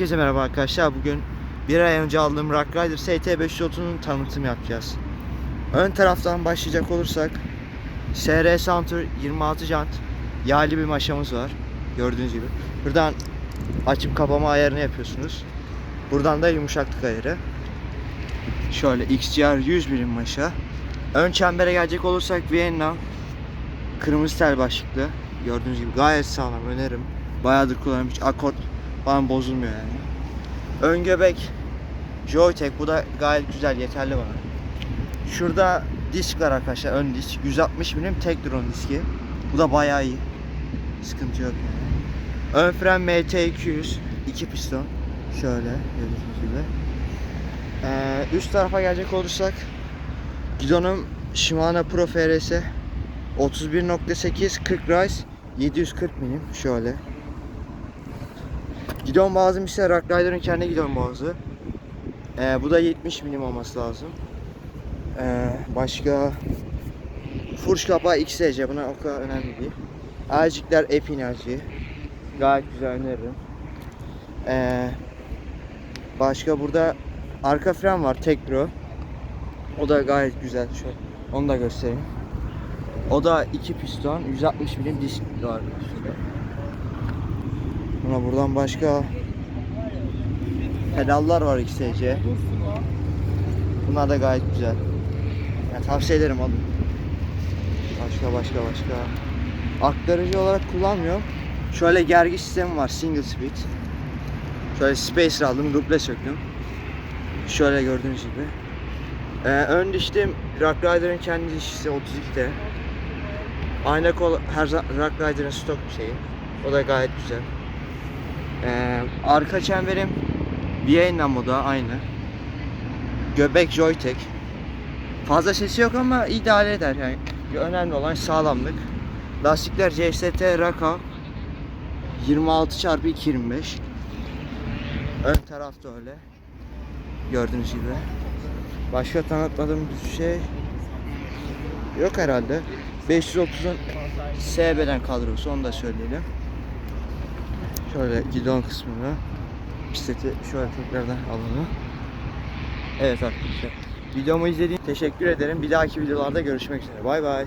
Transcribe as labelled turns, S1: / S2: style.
S1: Hepinize merhaba arkadaşlar. Bugün bir ay önce aldığım Rock Rider ST530'un tanıtım yapacağız. Ön taraftan başlayacak olursak SR Santur 26 jant yaylı bir maşamız var. Gördüğünüz gibi. Buradan açıp kapama ayarını yapıyorsunuz. Buradan da yumuşaklık ayarı. Şöyle XGR 100 birim maşa. Ön çembere gelecek olursak Vienna kırmızı tel başlıklı. Gördüğünüz gibi gayet sağlam öneririm. Bayağıdır hiç akort falan bozulmuyor yani. Ön göbek Joytech bu da gayet güzel yeterli bana. Şurada disk var arkadaşlar ön disk 160 milim tek drone diski. Bu da bayağı iyi. Sıkıntı yok yani. Ön fren MT200 iki piston. Şöyle gördüğünüz gibi. Ee, üst tarafa gelecek olursak Gidon'un Shimano Pro FRS 31.8 40 rise 740 milim şöyle. Gidon boğazım ise Rock Rider'ın kendi gidon boğazı. Ee, bu da 70 milim olması lazım. Ee, başka Furş kapağı XC buna o kadar önemli değil. Elcikler Epinacı. Gayet güzel öneririm. Ee, başka burada arka fren var Tekro. O da gayet güzel. Şöyle onu da göstereyim. O da iki piston, 160 milim disk var üstünde. Buradan başka pedallar var XC. Bunlar da gayet güzel. Ya tavsiye ederim alın. Başka başka başka. Aktarıcı olarak kullanmıyorum. Şöyle gergi sistemi var single speed. Şöyle spacer aldım, duble söktüm. Şöyle gördüğünüz gibi. Ee, ön dişlim Rock Rider'ın kendi dişisi 32'de. Ayna kol her Rock Rider'ın stok şeyi. O da gayet güzel. Ee, arka çemberim Vienna moda aynı. Göbek Joytech. Fazla sesi yok ama idare eder yani. Önemli olan sağlamlık. Lastikler CST Raka 26 x 225. Ön tarafta öyle. Gördüğünüz gibi. Başka tanıtmadığım bir şey yok herhalde. 530'un SB'den kadrosu onu da söyleyelim. Şöyle gidon kısmını bisikleti şöyle tekrardan alalım. Evet arkadaşlar. Videomu izlediğiniz teşekkür ederim. Bir dahaki videolarda görüşmek üzere. Bay bay.